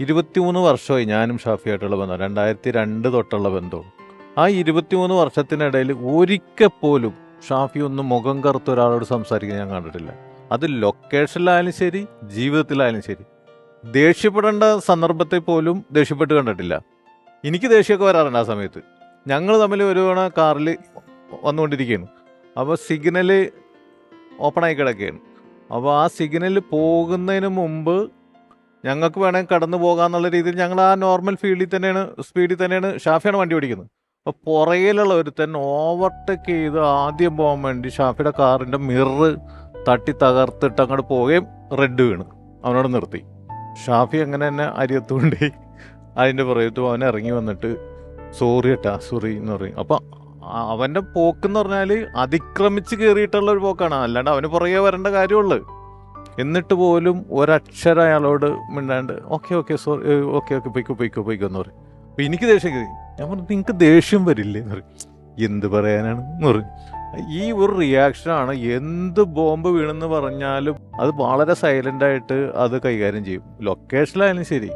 ഇരുപത്തിമൂന്ന് വർഷമായി ഞാനും ഷാഫിയായിട്ടുള്ള ബന്ധം. രണ്ടായിരത്തി രണ്ട് തൊട്ടുള്ള ബന്ധവും. ആ ഇരുപത്തിമൂന്ന് വർഷത്തിനിടയിൽ ഒരിക്കൽ പോലും ഷാഫി ഒന്ന് മുഖം കറുത്ത ഒരാളോട് സംസാരിക്കാൻ ഞാൻ കണ്ടിട്ടില്ല. അത് ലൊക്കേഷനിലായാലും ശരി ജീവിതത്തിലായാലും ശരി. ദേഷ്യപ്പെടേണ്ട സന്ദർഭത്തെ പോലും ദേഷ്യപ്പെട്ട് കണ്ടിട്ടില്ല. എനിക്ക് ദേഷ്യമൊക്കെ വരാറുണ്ട് ആ സമയത്ത്. ഞങ്ങൾ തമ്മിൽ ഒരു തവണ കാറിൽ വന്നുകൊണ്ടിരിക്കുകയാണ് അപ്പോൾ സിഗ്നൽ ഓപ്പണായി കിടക്കുകയാണ്. അപ്പോൾ ആ സിഗ്നൽ പോകുന്നതിന് മുമ്പ് ഞങ്ങൾക്ക് വേണമെങ്കിൽ കടന്നു പോകാന്നുള്ള രീതിയിൽ ഞങ്ങൾ ആ നോർമൽ ഫീൽഡിൽ തന്നെയാണ് സ്പീഡിൽ തന്നെയാണ് ഷാഫിയാണ് വണ്ടി ഓടിക്കുന്നത്. അപ്പോൾ പുറകിലുള്ള ഒരുത്തൻ ഓവർടേക്ക് ചെയ്ത് ആദ്യം പോകാൻ വേണ്ടി ഷാഫിയുടെ കാറിന്റെ മിറർ തട്ടി തകർത്തിട്ട് അങ്ങോട്ട് പോവുകയും റെഡ് വീണ്. അവനോട് നിർത്തി. ഷാഫി അങ്ങനെ തന്നെ അരിയത്തുകൊണ്ട് അതിന്റെ പുറകത്ത് അവൻ ഇറങ്ങി വന്നിട്ട് സോറി ഏട്ടാ സോറി എന്ന് പറയും. അപ്പം അവന്റെ പോക്കെന്ന് പറഞ്ഞാൽ അതിക്രമിച്ച് കയറിയിട്ടുള്ള ഒരു പോക്കാണ്. അല്ലാണ്ട് അവന് പുറകെ വരേണ്ട കാര്യമുള്ളു. എന്നിട്ട് പോലും ഒരക്ഷരം അയാളോട് മിണ്ടാണ്ട് okay okay sorry okay okay പൊയ്ക്കോ പൊയ്ക്കോ പൊയ്ക്കോ എന്ന് പറയും. അപ്പം എനിക്ക് ദേഷ്യം കയറി. ഞാൻ പറഞ്ഞു നിങ്ങൾക്ക് ദേഷ്യം വരില്ലേ? എന്ന് പറയും. എന്ത് പറയാനാണ്? എന്ന് പറയും. ഈ ഒരു റിയാക്ഷനാണ് എന്ത് ബോംബ് വീണെന്ന് പറഞ്ഞാലും അത് വളരെ സൈലന്റ് ആയിട്ട് അത് കൈകാര്യം ചെയ്യും. ലൊക്കേഷനിലായാലും ശരി.